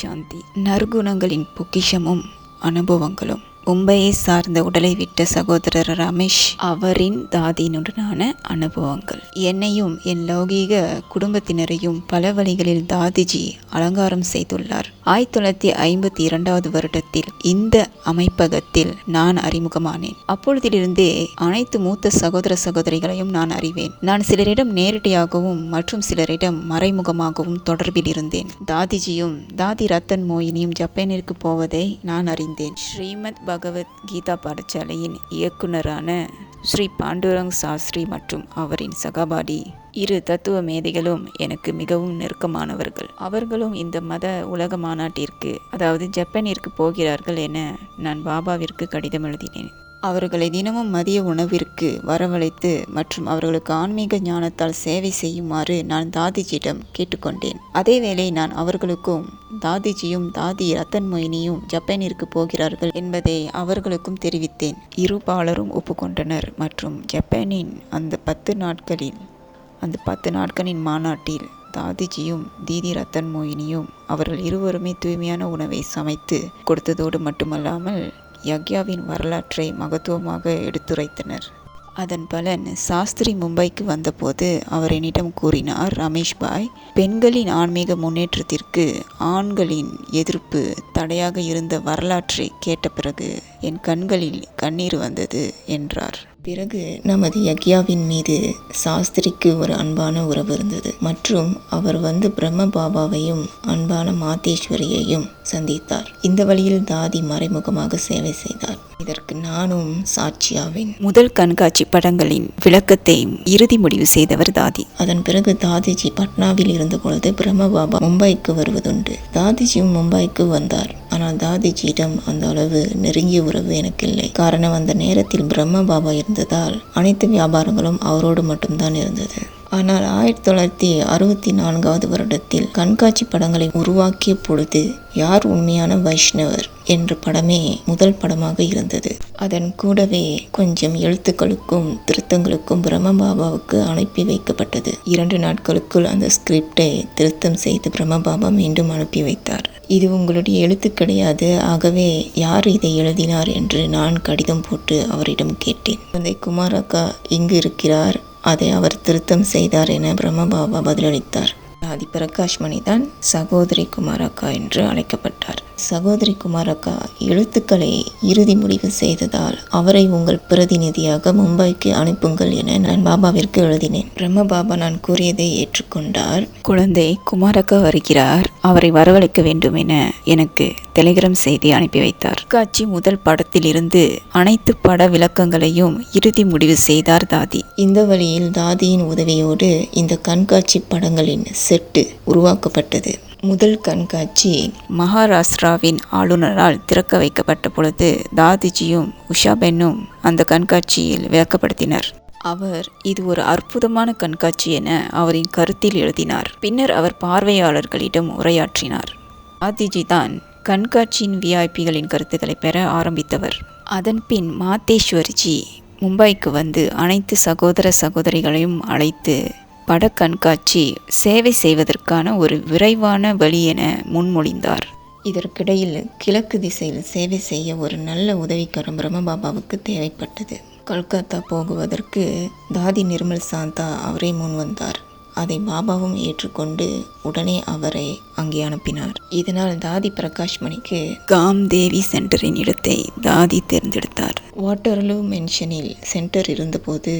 சாந்தி. நற்குணங்களின் பொக்கிஷமும் அனுபவங்களும். மும்பையை சார்ந்த உடலை விட்ட சகோதரர் ரமேஷ் அவரின் தாதியினுடனான அனுபவங்கள். என்னையும் என் லௌகீக குடும்பத்தினரையும் பல வழிகளில் தாதிஜி அலங்காரம் செய்துள்ளார். ஆயிரத்தி தொள்ளாயிரத்தி ஐம்பத்தி இரண்டாவது வருடத்தில் இந்த அமைப்பகத்தில் நான் அறிமுகமானேன். அப்பொழுதிலிருந்தே அனைத்து மூத்த சகோதர சகோதரிகளையும் நான் அறிவேன். நான் சிலரிடம் நேரடியாகவும் மற்றும் சிலரிடம் மறைமுகமாகவும் தொடர்பில் இருந்தேன். தாதிஜியும் தாதி ரத்தன் மோயினியும் ஜப்பானிற்கு போவதை நான் அறிந்தேன். ஸ்ரீமத் பகவத் கீதா பாடசாலையின் இயக்குனரான ஸ்ரீ பாண்டுரங் சாஸ்திரி மற்றும் அவரின் சகாபாடி இரு தத்துவ மேதைகளும் எனக்கு மிகவும் நெருக்கமானவர்கள். அவர்களும் இந்த மத உலக மாநாட்டிற்கு அதாவது ஜப்பானிற்கு போகிறார்கள் என நான் பாபாவிற்கு கடிதம் எழுதினேன். அவர்களை தினமும் மதிய உணவிற்கு வரவழைத்து மற்றும் அவர்களுக்கு ஆன்மீக ஞானத்தால் சேவை செய்யுமாறு நான் தாதிஜியிடம் கேட்டுக்கொண்டேன். அதேவேளை நான் அவர்களுக்கும் தாதிஜியும் தாதி ரத்தன் மொயினியும் ஜப்பானிற்கு போகிறார்கள் என்பதை அவர்களுக்கும் தெரிவித்தேன். இருபாலரும் ஒப்புக்கொண்டனர். மற்றும் ஜப்பானின் அந்த பத்து நாட்களில் அந்த பத்து நாட்களின் மாநாட்டில் தாதிஜியும் தீதி ரத்தன் மோயினியும் அவர்கள் இருவருமே தூய்மையான உணவை சமைத்து கொடுத்ததோடு மட்டுமல்லாமல் யக்யாவின் வரலாற்றை மகத்துவமாக எடுத்துரைத்தனர். அதன் பலன் சாஸ்திரி மும்பைக்கு வந்தபோது அவர் என்னிடம் கூறினார் ரமேஷ் பாய் பெண்களின் ஆன்மீக முன்னேற்றத்திற்கு ஆண்களின் எதிர்ப்பு தடையாக இருந்த வரலாற்றை கேட்ட பிறகு என் கண்களில் கண்ணீர் வந்தது என்றார். பிறகு நமது யக்யாவின் மீது சாஸ்திரிக்கு ஒரு அன்பான உறவு இருந்தது. மற்றும் அவர் வந்து பிரம்ம பாபாவையும் அன்பான மாதேஸ்வரியையும் சந்தித்தார். இந்த வழியில் தாதி மறைமுகமாக சேவை செய்தார். இதற்கு நானும் சாட்சியாவேன். முதல் கண்காட்சி படங்களின் விளக்கத்தை இறுதி முடிவு செய்தவர் தாதி. அதன் பிறகு தாதிஜி பட்னாவில் இருந்த பொழுது பிரம்ம பாபா மும்பைக்கு வருவதுண்டு. தாதிஜியும் மும்பைக்கு வந்தார். ஆனால் தாதிஜியிடம் அந்த அளவு நெருங்கிய உறவு எனக்கு இல்லை காரணம் அந்த நேரத்தில் பிரம்ம பாபா இருந்ததால் அனைத்து வியாபாரங்களும் அவரோடு மட்டும்தான் இருந்தது. ஆனால் ஆயிரத்தி தொள்ளாயிரத்தி அறுபத்தி நான்காவது வருடத்தில் கண்காட்சி படங்களை உருவாக்கிய பொழுது யார் உண்மையான வைஷ்ணவர் என்ற படமே முதல் படமாக இருந்தது. அதன் கூடவே கொஞ்சம் எழுத்துக்களுக்கும் திருத்தங்களுக்கும் பிரம்ம பாபாவுக்கு அனுப்பி வைக்கப்பட்டது. இரண்டு நாட்களுக்குள் அந்த ஸ்கிரிப்டை திருத்தம் செய்து பிரம்ம பாபா மீண்டும் அனுப்பி வைத்தார். இது உங்களுடைய எழுத்து கிடையாது. ஆகவே யார் இதை எழுதினார் என்று நான் கடிதம் போட்டு அவரிடம் கேட்டேன். குழந்தை குமார் அக்கா இங்கு இருக்கிறார். அதை அவர் திருத்தம் செய்தார் என பிரம்மபாபா பதிலளித்தார். ஆதி பிரகாஷ் மணி தான் சகோதரி குமாரக்கா என்று அழைக்கப்பட்டார். சகோதரி குமாரக்கா எழுத்துக்களை இறுதி முடிவு செய்ததால் அவரை உங்கள் பிரதிநிதியாக மும்பைக்கு அனுப்புங்கள் என நான் பாபாவிற்கு எழுதினேன். பிரம்ம பாபா நான் கூறியதை ஏற்றுக்கொண்டார். குழந்தை குமாரக்கா வருகிறார். அவரை வரவழைக்க வேண்டும் என எனக்கு டெலிகிராம் செய்தி அனுப்பி வைத்தார். காட்சி முதல் படத்திலிருந்து அனைத்து பட விளக்கங்களையும் இறுதி முடிவு செய்தார் தாதி. இந்த வழியில் தாதியின் உதவியோடு இந்த கண்காட்சி படங்களின் செட்டு உருவாக்கப்பட்டது. முதல் கண்காட்சி மகாராஷ்டிராவின் ஆளுநரால் திறக்க வைக்கப்பட்ட பொழுது தாதிஜியும் உஷாபென்னும் அந்த கண்காட்சியில் விளக்கப்படுத்தினர். அவர் இது ஒரு அற்புதமான கண்காட்சி என அவரின் கருத்தில் எழுதினார். பின்னர் அவர் பார்வையாளர்களிடம் உரையாற்றினார். தாதிஜி தான் கண்காட்சியின் விஐபிகளின் கருத்துக்களை பெற ஆரம்பித்தவர். அதன்பின் மாத்தேஸ்வரிஜி மும்பைக்கு வந்து அனைத்து சகோதர சகோதரிகளையும் அழைத்து பட கண்காட்சி சேவை செய்வதற்கான ஒரு விரைவான வழி என முன்மொழிந்தார். இதற்கிடையில் கிழக்கு திசையில் சேவை செய்ய ஒரு நல்ல உதவிக்கரம் பிரம்மபாபாவுக்கு தேவைப்பட்டது. கொல்கத்தா போகுவதற்கு தாதி நிர்மல் சாந்தா அவரே முன் வந்தார். அதை பாபாவும் ஏற்றுக்கொண்டு உடனே அவரை அங்கே அனுப்பினார். இதனால் தாதி பிரகாஷ் மணிக்கு காம் தேவி சென்டரின் இடத்தை தாதி தேர்ந்தெடுத்தார். வாட்டர்லூ மென்ஷனில் சென்டர் இருந்தபோது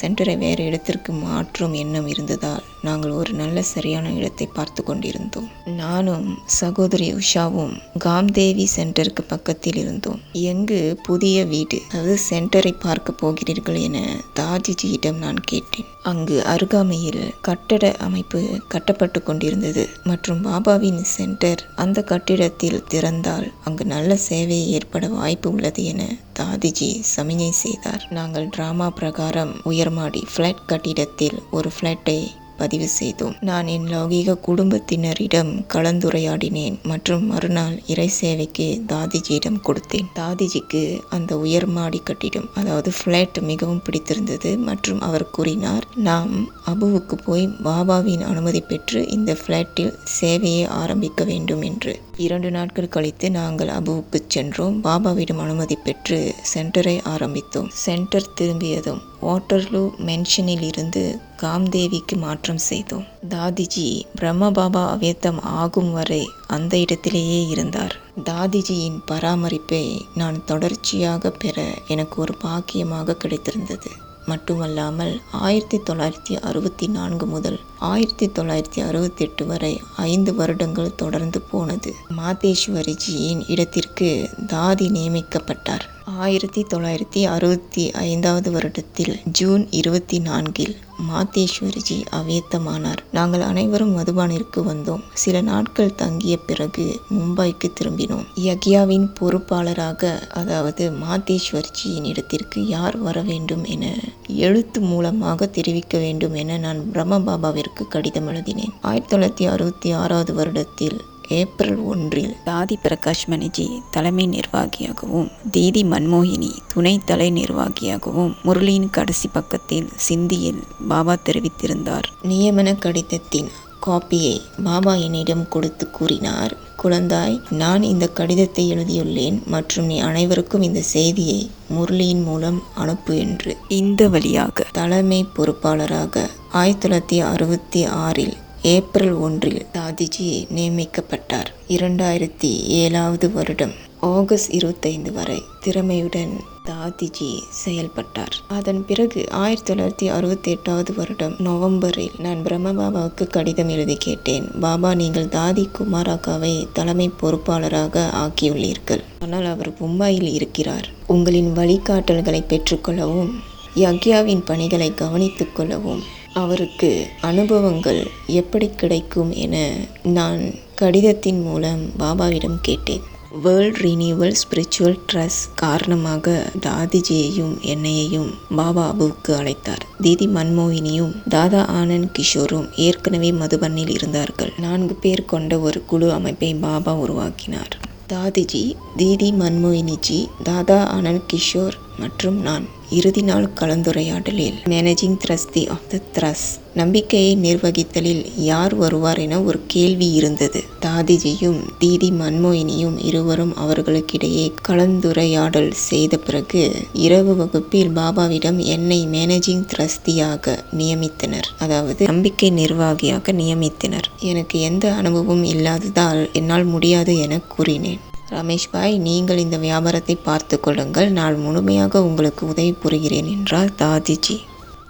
சென்டரை வேறு இடத்திற்கு மாற்றும் எண்ணம் இருந்ததால் நாங்கள் ஒரு நல்ல சரியான இடத்தை பார்த்து கொண்டிருந்தோம். நானும் சகோதரி உஷாவும் காம்தேவி சென்டருக்கு பக்கத்தில் இருந்தோம். எங்கு புதிய வீடு அதாவது சென்டரை பார்க்க போகிறீர்கள் என தாஜிஜியிடம் நான் கேட்டேன். அங்கு அருகாமையில் கட்டட அமைப்பு கட்டப்பட்டு கொண்டிருந்தது. மற்றும் பாபாவின் சென்டர் அந்த கட்டிடத்தில் திறந்தால் அங்கு நல்ல சேவை ஏற்பட வாய்ப்பு உள்ளது என தாதிஜி சமிஞை செய்தார். நாங்கள் டிராமா பிரகாரம் உயர்மாடி ஃப்ளாட் கட்டிடத்தில் ஒரு ஃப்ளாட்டை பதிவு செய்தோம். நான் என் லௌகீக குடும்பத்தினரிடம் கலந்துரையாடினேன் மற்றும் மறுநாள் இறை சேவைக்கு தாதிஜியிடம் கொடுத்தேன். தாதிஜிக்கு அந்த உயர்மாடி கட்டிடம் அதாவது ஃப்ளாட் மிகவும் பிடித்திருந்தது மற்றும் அவர் கூறினார் நாம் அபுவுக்கு போய் பாபாவின் அனுமதி பெற்று இந்த ஃப்ளாட்டில் சேவையை ஆரம்பிக்க வேண்டும் என்று. இரண்டு நாட்கள் கழித்து நாங்கள் அபுவுக்கு சென்றோம். பாபாவிடம் அனுமதி பெற்று சென்டரை ஆரம்பித்தோம். சென்டர் திரும்பியதும் வாட்டர்லூ மென்ஷனில் இருந்து காம்தேவிக்கு மாற்றம் செய்தோம். தாதிஜி பிரம்ம பாபா அவ்யத்தம் ஆகும் வரை அந்த இடத்திலேயே இருந்தார். தாதிஜியின் பராமரிப்பை நான் தொடர்ச்சியாக பெற எனக்கு ஒரு பாக்கியமாக கிடைத்திருந்தது. மட்டுமல்லாமல் ஆயிரத்தி தொள்ளாயிரத்தி அறுபத்தி நான்கு முதல் ஆயிரத்தி தொள்ளாயிரத்தி அறுபத்தி எட்டு வரை ஐந்து வருடங்கள் தொடர்ந்து போனது. மாதேஸ்வரிஜியின் இடத்திற்கு தாதி நியமிக்கப்பட்டார். ஆயிரத்தி தொள்ளாயிரத்தி அறுபத்தி ஐந்தாவது வருடத்தில் ஜூன் இருபத்தி நான்கில் மாத்தேஸ்வரிஜி அவ்வியத்தமானார். நாங்கள் அனைவரும் மதுபானிற்கு வந்தோம். சில நாட்கள் தங்கிய பிறகு மும்பைக்கு திரும்பினோம். யக்யாவின் பொறுப்பாளராக அதாவது மாத்தேஸ்வரிஜியின் இடத்திற்கு யார் வர வேண்டும் என எழுத்து மூலமாக தெரிவிக்க வேண்டும் என நான் பிரம்மபாபாவிற்கு கடிதம் எழுதினேன். ஆயிரத்தி தொள்ளாயிரத்தி அறுபத்தி ஆறாவது வருடத்தில் ஏப்ரல் ஒன்றில் தாதி பிரகாஷ் மணிஜி தலைமை நிர்வாகியாகவும் தீதி மன்மோகினி துணை தலை நிர்வாகியாகவும் முரளியின் கடைசி பக்கத்தில் சிந்தியில் பாபா தெரிவித்திருந்தார். நியமன கடிதத்தின் காப்பியை பாபா என்னிடம் கொடுத்து கூறினார். குழந்தாய் நான் இந்த கடிதத்தை எழுதியுள்ளேன் மற்றும் நீ அனைவருக்கும் இந்த செய்தியை முரளியின் மூலம் அனுப்பு என்று. இந்த வழியாக தலைமை பொறுப்பாளராக ஆயிரத்தி தொள்ளாயிரத்தி அறுபத்தி ஆறில் ஏப்ரல் ஒன்றில் தாதிஜி நியமிக்கப்பட்டார். இரண்டாயிரத்தி ஏழாவது வருடம் ஆகஸ்ட் இருபத்தைந்து வரை திறமையுடன் தாதிஜி செயல்பட்டார். அதன் பிறகு ஆயிரத்தி தொள்ளாயிரத்தி அறுபத்தி எட்டாவது வருடம் நவம்பரில் நான் பிரம்ம பாபாவுக்கு கடிதம் எழுதி கேட்டேன். பாபா நீங்கள் தாதி குமாராக்காவை தலைமை பொறுப்பாளராக ஆக்கியுள்ளீர்கள். ஆனால் அவர் மும்பையில் இருக்கிறார். உங்களின் வழிகாட்டல்களை பெற்றுக்கொள்ளவும் யக்யாவின் பணிகளை கவனித்துக் கொள்ளவும் அவருக்கு அனுபவங்கள் எப்படி கிடைக்கும் என நான் கடிதத்தின் மூலம் பாபாவிடம் கேட்டேன். வேர்ல்ட் ரினியூவல் ஸ்பிரிச்சுவல் ட்ரஸ்ட் காரணமாக தாதிஜியையும் என்னையையும் பாபா அபுவுக்கு அழைத்தார். தீதி மன்மோகினியும் தாதா ஆனந்த் கிஷோரும் ஏற்கனவே மதுபண்ணில் இருந்தார்கள். நான்கு பேர் கொண்ட ஒரு குழு அமைப்பை பாபா உருவாக்கினார். தாதிஜி தீதி மன்மோகினிஜி தாதா ஆனந்த் கிஷோர் மற்றும் நான் இறுதி நாள் கலந்துரையாடலில் மேனேஜிங் த்ரஸ்தி ஆஃப் த த்ரஸ் நம்பிக்கையை நிர்வகித்தலில் யார் வருவார் என ஒரு கேள்வி இருந்தது. தாதிஜியும் தீதி மன்மோயினியும் இருவரும் அவர்களுக்கிடையே கலந்துரையாடல் செய்த பிறகு இரவு வகுப்பில் பாபாவிடம் என்னை மேனேஜிங் த்ரஸ்தியாக நியமித்தனர். அதாவது நம்பிக்கை நிர்வாகியாக நியமித்தனர். எனக்கு எந்த அனுபவம் இல்லாததால் என்னால் முடியாது என கூறினேன். ரமேஷ் பாய் நீங்கள் இந்த வியாபாரத்தை பார்த்து கொள்ளுங்கள். நான் முழுமையாக உங்களுக்கு உதவி புரிகிறேன் என்றார் தாதிஜி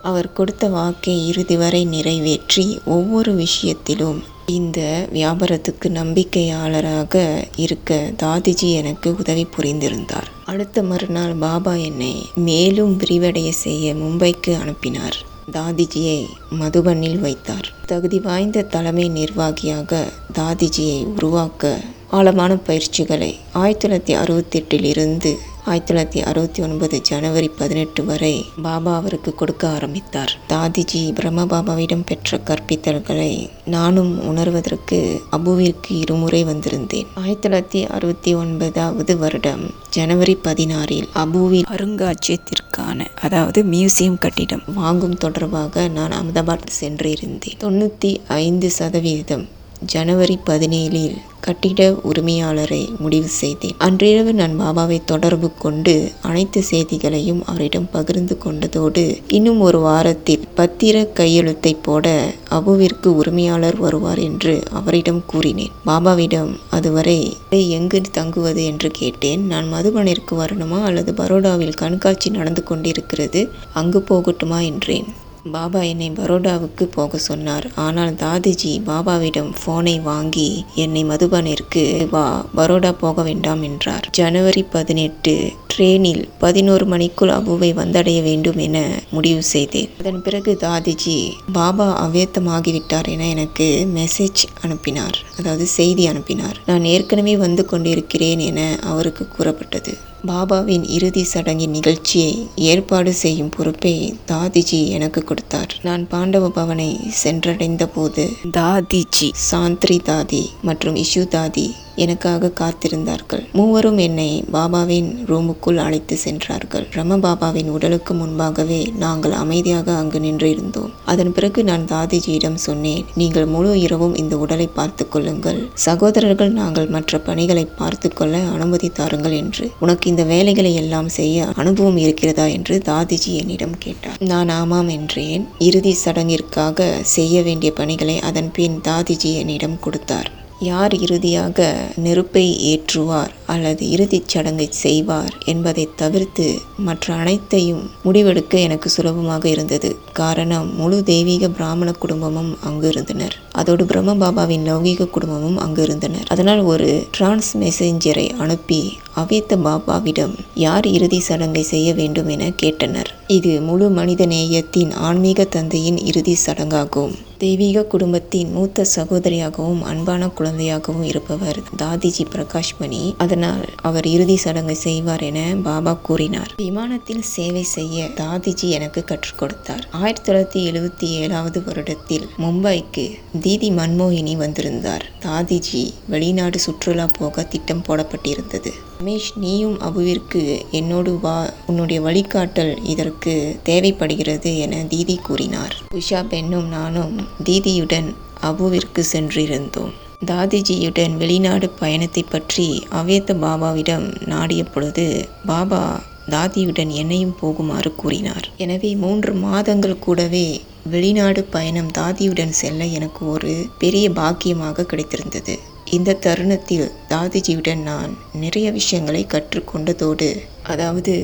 அவர் கொடுத்த வாக்கை இறுதி வரை நிறைவேற்றி ஒவ்வொரு விஷயத்திலும் இந்த வியாபாரத்துக்கு நம்பிக்கையாளராக இருக்க தாதிஜி எனக்கு உதவி புரிந்திருந்தார். அடுத்த மறுநாள் பாபா என்னை மேலும் விரிவடைய செய்ய மும்பைக்கு அனுப்பினார். தாதிஜியை மதுபனில் வைத்தார். தகுதி வாய்ந்த தலைமை நிர்வாகியாக தாதிஜியை உருவாக்க ஆழமான பயிற்சிகளை ஆயிரத்தி தொள்ளாயிரத்தி அறுபத்தி எட்டிலிருந்து ஆயிரத்தி தொள்ளாயிரத்தி அறுபத்தி ஒன்பது ஜனவரி பதினெட்டு வரை பாபா அவருக்கு கொடுக்க ஆரம்பித்தார். தாதிஜி பிரம்ம பாபாவிடம் பெற்ற கற்பித்தல்களை நானும் உணர்வதற்கு அபுவிற்கு இருமுறை வந்திருந்தேன். ஆயிரத்தி தொள்ளாயிரத்தி அறுபத்தி ஒன்பதாவது வருடம் ஜனவரி பதினாறில் அபுவின் அருங்காட்சியகத்திற்கான அதாவது மியூசியம் கட்டிடம் வாங்கும் தொடர்பாக நான் அகமதாபாத் சென்றிருந்தேன். தொண்ணூற்றி ஐந்து சதவீதம் ஜனவரி பதினேழில் கட்டிட உரிமையாளரை முடிவு செய்தேன். அன்றிரவு நான் பாபாவை தொடர்பு கொண்டு அனைத்து செய்திகளையும் அவரிடம் பகிர்ந்து கொண்டதோடு இன்னும் ஒரு வாரத்தில் பத்திர கையெழுத்தை போட அபுவிற்கு உரிமையாளர் வருவார் என்று அவரிடம் கூறினேன். பாபாவிடம் அதுவரை எங்கு தங்குவது என்று கேட்டேன். நான் மதுபனிற்கு வரணுமா அல்லது பரோடாவில் கண்காட்சி நடந்து கொண்டிருக்கிறது? அங்கு போகட்டுமா? என்றேன். பாபா என்னை பரோடாவுக்கு போக சொன்னார். ஆனால் தாதிஜி பாபாவிடம் போனை வாங்கி என்னை மதுபானிற்கு வா பரோடா போக வேண்டாம் என்றார். ஜனவரி பதினெட்டு ட்ரெயினில் பதினோரு மணிக்குள் அபுவை வந்தடைய வேண்டும் என முடிவு செய்தேன். அதன் பிறகு தாதிஜி பாபா அவ்வியத்தமாகிவிட்டார் என எனக்கு மெசேஜ் அனுப்பினார். அதாவது செய்தி அனுப்பினார். நான் ஏற்கனவே வந்து கொண்டிருக்கிறேன் என அவருக்கு கூறப்பட்டது. பாபாவின் இறுதி சடங்கின் நிகழ்ச்சியை ஏற்பாடு செய்யும் பொறுப்பை தாதிஜி எனக்கு கொடுத்தார். நான் பாண்டவ பவனை சென்றடைந்த போது தாதிஜி. சாந்திரி தாதி மற்றும் இஷு தாதி எனக்காக காத்திருந்தார்கள். மூவரும் என்னை பாபாவின் ரூமுக்குள் அழைத்து சென்றார்கள். ரம பாபாவின் உடலுக்கு முன்பாகவே நாங்கள் அமைதியாக அங்கு நின்று இருந்தோம். அதன் பிறகு நான் தாதிஜியிடம் சொன்னேன் நீங்கள் முழு இரவும் இந்த உடலை பார்த்து கொள்ளுங்கள். சகோதரர்கள் நாங்கள் மற்ற பணிகளை பார்த்து கொள்ள அனுமதி தாருங்கள் என்று. உனக்கு இந்த வேலைகளை எல்லாம் செய்ய அனுபவம் இருக்கிறதா? என்று தாதிஜி என்னிடம் கேட்டார். நான் ஆமாம் என்றேன். இறுதி சடங்கிற்காக செய்ய வேண்டிய பணிகளை அதன் பின் தாதிஜி என்னிடம் கொடுத்தார். யார் இறுதியாக நெருப்பை ஏற்றுவார் அல்லது இறுதிச் சடங்கை செய்வார் என்பதை தவிர்த்து மற்ற அனைத்தையும் முடிவெடுக்க எனக்கு சுலபமாக இருந்தது. காரணம் முழு தெய்வீக பிராமண குடும்பமும் அங்கு இருந்தனர். அதோடு பிரம்ம பாபாவின் லௌகீக குடும்பமும் அங்கு இருந்தனர். அதனால் ஒரு டிரான்ஸ் மெசேஞ்சரை அனுப்பி அவேத்த பாபாவிடம் யார் இறுதி சடங்கை செய்ய வேண்டும் என கேட்டனர். இது முழு மனித நேயத்தின் ஆன்மீக தந்தையின் இறுதி சடங்காகும். தெய்வீக குடும்பத்தின் மூத்த சகோதரியாகவும் அன்பான குழந்தையாகவும் இருப்பவர் தாதிஜி பிரகாஷ் மணி அதனால் அவர் இறுதி சடங்கு செய்வார் என பாபா கூறினார். விமானத்தில் சேவை செய்ய தாதிஜி எனக்கு கற்றுக் கொடுத்தார். ஆயிரத்தி தொள்ளாயிரத்தி எழுபத்தி ஏழாவது வருடத்தில் மும்பைக்கு தீதி மன்மோகினி வந்திருந்தார். தாதிஜி வெளிநாடு சுற்றுலா போக திட்டம் போடப்பட்டிருந்தது. ரமேஷ் நீயும் அபுவிற்கு என்னோடு வா உன்னுடைய வழிகாட்டல் இதற்கு தேவைப்படுகிறது என தீதி கூறினார். உஷா பெண்ணும் நானும் தீதியுடன் அபுவிற்கு சென்றிருந்தோம். தாதிஜியுடன் வெளிநாடு பயணத்தை பற்றி அவேத்த பாபாவிடம் நாடிய பொழுது பாபா தாதியுடன் என்னையும் போகுமாறு கூறினார். எனவே மூன்று மாதங்கள் கூடவே வெளிநாடு பயணம் தாதியுடன் செல்ல எனக்கு ஒரு பெரிய பாக்கியமாக கிடைத்திருந்தது. இந்த தருணத்தில் தாதிஜியுடன் நான் நிறைய விஷயங்களை கற்றுக்கொண்டதோடு அதாவது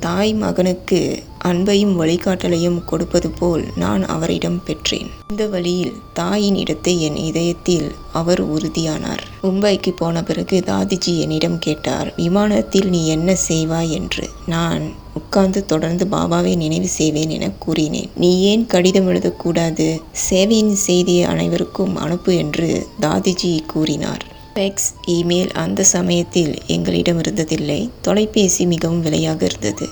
தாய் மகனுக்கு அன்பையும் வழிகாட்டலையும் கொடுப்பது போல் நான் அவரிடம் பெற்றேன். இந்த வழியில் தாயின் இடத்தை என் இதயத்தில் அவர் உறுதியானார். மும்பைக்கு போன பிறகு தாதிஜி என்னிடம் கேட்டார் விமானத்தில் நீ என்ன செய்வாய்? என்று. நான் உட்கார்ந்து தொடர்ந்து பாபாவை நினைவு செய்வேன் என கூறினேன். நீ ஏன் கடிதம் எழுதக்கூடாது? சேவையின் செய்தியை அனைவருக்கும் அனுப்பு என்று தாதிஜி கூறினார். ஃபேக்ஸ் இமெயில் அந்த சமயத்தில் எங்களிடம் இருந்ததில்லை. தொலைபேசி மிகவும் விலையாக இருந்தது.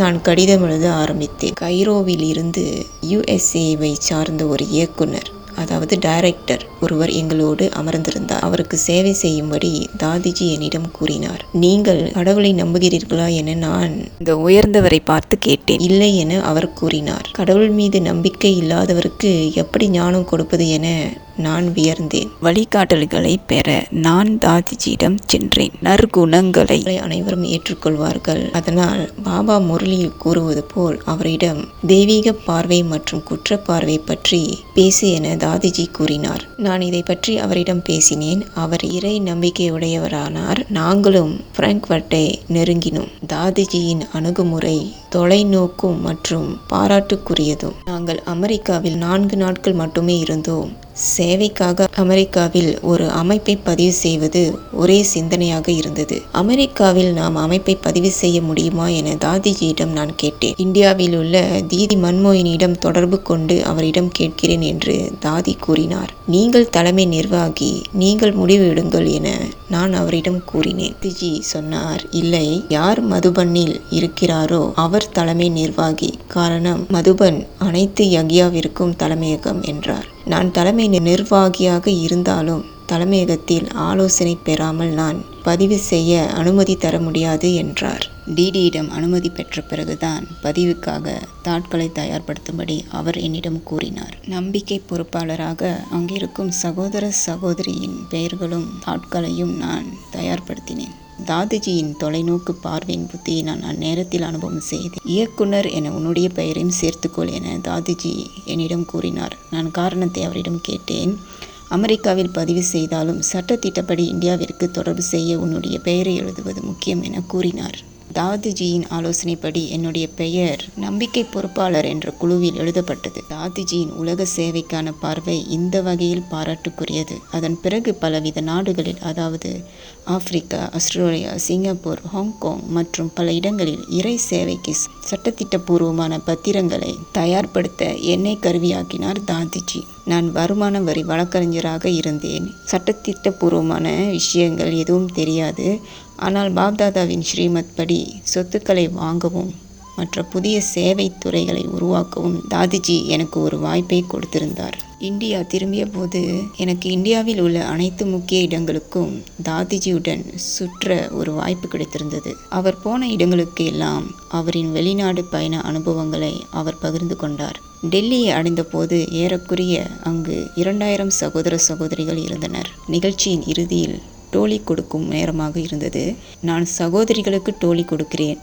நான் கடிதம் எழுத ஆரம்பித்தேன். கைரோவில் இருந்து யுஎஸ்ஏவை சார்ந்த ஒரு இயக்குனர் அதாவது டைரக்டர் ஒருவர் எங்களோடு அமர்ந்திருந்தார். அவருக்கு சேவை செய்யும்படி தாதிஜி என்னிடம் கூறினார். நீங்கள் கடவுளை நம்புகிறீர்களா என நான் இந்த உயர்ந்தவரை பார்த்து கேட்டேன். இல்லை என அவர் கூறினார். கடவுள் மீது நம்பிக்கை இல்லாதவருக்கு எப்படி ஞானம் கொடுப்பது என நான் வியர்ந்தேன். வழிகாட்டல்களை பெற நான் தாதிஜியிடம் சென்றேன். நற்குணங்களை அனைவரும் ஏற்றுக்கொள்வார்கள். அதனால் பாபா முரளியில் கூறுவது போல் அவரிடம் தெய்வீக பார்வை மற்றும் குற்ற பார்வை பற்றி பேசு என தாதிஜி கூறினார். நான் இதை பற்றி அவரிடம் பேசினேன். அவர் இறை நம்பிக்கையுடையவரானார். நாங்களும் பிராங்க்வர்ட்டை நெருங்கினோம். தாதிஜியின் அணுகுமுறை தொலைநோக்கும் மற்றும் பாராட்டுக்குரியதும். நாங்கள் அமெரிக்காவில் நான்கு நாட்கள் மட்டுமே இருந்தோம். சேவைக்காக அமெரிக்காவில் ஒரு அமைப்பை பதிவு செய்வது ஒரே சிந்தனையாக இருந்தது. அமெரிக்காவில் நாம் அமைப்பை பதிவு செய்ய முடியுமா என தாதிஜியிடம் நான் கேட்டேன். இந்தியாவில் உள்ள தீதி மன்மோயினியிடம் தொடர்பு கொண்டு அவரிடம் கேட்கிறேன் என்று தாதி கூறினார். நீங்கள் தலைமை நிர்வாகி நீங்கள் முடிவு எடுங்கள் என நான் அவரிடம் கூறினேன். திஜி சொன்னார் இல்லை யார் மதுபனில் இருக்கிறாரோ? அவர் தலைமை நிர்வாகி. காரணம் மதுபன் அனைத்து யக்யாவிற்கும் தலைமையகம் என்றார். நான் தலைமை நிர்வாகியாக இருந்தாலும் தலைமையகத்தில் ஆலோசனை பெறாமல் நான் பதிவு செய்ய அனுமதி தர முடியாது என்றார். டிடியிடம் அனுமதி பெற்ற பிறகுதான் பதிவுக்காக தாட்களை தயார்படுத்தும்படி அவர் என்னிடம் கூறினார். நம்பிக்கை பொறுப்பாளராக அங்கிருக்கும் சகோதர சகோதரியின் பெயர்களும் தாட்களையும் நான் தயார்படுத்தினேன். தாதுஜியின் தொலைநோக்கு பார்வையின் புத்தியை நான் அந்நேரத்தில் அனுபவம் செய்தேன். இயக்குனர் என உன்னுடைய பெயரையும் சேர்த்துக்கொள் என தாதுஜி என்னிடம் கூறினார். நான் காரணத்தை அவரிடம் கேட்டேன். அமெரிக்காவில் பதிவு செய்தாலும் சட்டத்திட்டப்படி இந்தியாவிற்கு தொடர்பு செய்ய உன்னுடைய பெயரை எழுதுவது முக்கியம் என கூறினார். தாதிஜியின் ஆலோசனைப்படி என்னுடைய பெயர் நம்பிக்கை பொறுப்பாளர் என்ற குழுவில் எழுதப்பட்டது. தாதிஜியின் உலக சேவைக்கான பார்வை இந்த வகையில் பாராட்டுக்குரியது. அதன் பிறகு பலவித நாடுகளில் அதாவது ஆப்பிரிக்கா ஆஸ்திரேலியா சிங்கப்பூர் ஹாங்காங் மற்றும் பல இடங்களில் இறை சேவைக்கு சட்டத்திட்டபூர்வமான பத்திரங்களை தயார்படுத்த என்னை கருவியாக்கினார் தாதிஜி நான் வருமான வரி வழக்கறிஞராக இருந்தேன். சட்டத்திட்டபூர்வமான விஷயங்கள் எதுவும் தெரியாது. ஆனால் பாப்தாதாவின் ஸ்ரீமத் படி சொத்துக்களை வாங்கவும் மற்ற புதிய சேவை துறைகளை உருவாக்கவும் தாதிஜி எனக்கு ஒரு வாய்ப்பை கொடுத்திருந்தார். இந்தியா திரும்பிய போது எனக்கு இந்தியாவில் உள்ள அனைத்து முக்கிய இடங்களுக்கும் தாதிஜியுடன் சுற்ற ஒரு வாய்ப்பு கிடைத்திருந்தது. அவர் போன இடங்களுக்கு எல்லாம் அவரின் வெளிநாடு பயண அனுபவங்களை அவர் பகிர்ந்து கொண்டார். டெல்லியை அடைந்தபோது ஏறக்குறைய அங்கு இரண்டாயிரம் சகோதர சகோதரிகள் இருந்தனர். நிகழ்ச்சியின் இறுதியில் டோலி கொடுக்கும் நேரமாக இருந்தது. நான் சகோதரிகளுக்கு டோலி கொடுக்கிறேன்.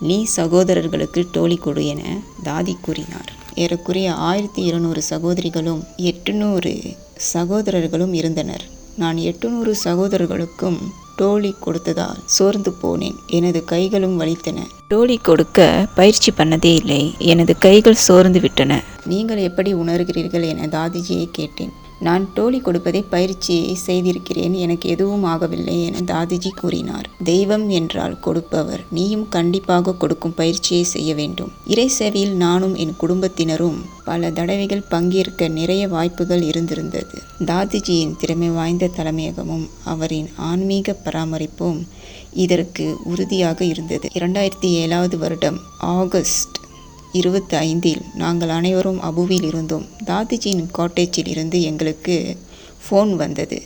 நீ சகோதரர்களுக்கு டோலி கொடு என தாதி கூறினார். ஏறக்குறைய ஆயிரத்தி இருநூறு சகோதரிகளும் எட்டுநூறு சகோதரர்களும் இருந்தனர். நான் எட்டுநூறு சகோதரர்களுக்கும் டோலி கொடுத்ததால் சோர்ந்து போனேன். எனது கைகளும் வலித்தன. டோலி கொடுக்க பயிற்சி பண்ணதே இல்லை. எனது கைகள் சோர்ந்து விட்டன. நீங்கள் எப்படி உணர்கிறீர்கள் என தாதிஜியை கேட்டேன். நான் டோலி கொடுப்பதை பயிற்சி செய்திருக்கிறேன். எனக்கு எதுவும் ஆகவில்லை என தாதிஜி கூறினார். தெய்வம் என்றால் கொடுப்பவர். நீயும் கண்டிப்பாக கொடுக்கும் பயிற்சியை செய்ய வேண்டும். இறை சேவையில் நானும் என் குடும்பத்தினரும் பல தடவைகள் பங்கேற்க நிறைய வாய்ப்புகள் இருந்திருந்தது. தாதிஜியின் திறமை வாய்ந்த தலைமையகமும் அவரின் ஆன்மீக பராமரிப்பும் இதற்கு உறுதியாக இருந்தது. இரண்டாயிரத்தி ஏழாவது வருடம் ஆகஸ்ட் இருபத்தி ஐந்தில் நாங்கள் அனைவரும் அபுவில் இருந்தோம். தாதிஜியின் காட்டேஜில் இருந்து எங்களுக்கு ஃபோன் வந்தது.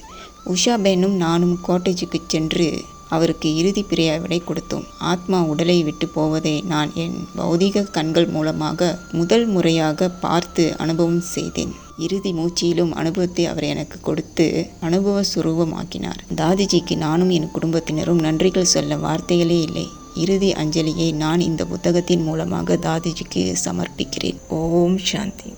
உஷாபேனும் நானும் காட்டேஜுக்கு சென்று அவருக்கு இறுதி பிரியாவிடை கொடுத்தோம். ஆத்மா உடலை விட்டு போவதை நான் என் பௌதிக கண்கள் மூலமாக முதல் முறையாக பார்த்து அனுபவம் செய்தேன். இறுதி மூச்சியிலும் அனுபவத்தை அவர் எனக்கு கொடுத்து அனுபவ சுரூபமாக்கினார். தாதிஜிக்கு நானும் என் குடும்பத்தினரும் நன்றிகள் சொல்ல வார்த்தைகளே இல்லை. இறுதி அஞ்சலியை நான் இந்த புத்தகத்தின் மூலமாக தாதிஜிக்கு சமர்ப்பிக்கிறேன். ஓம் சாந்தி.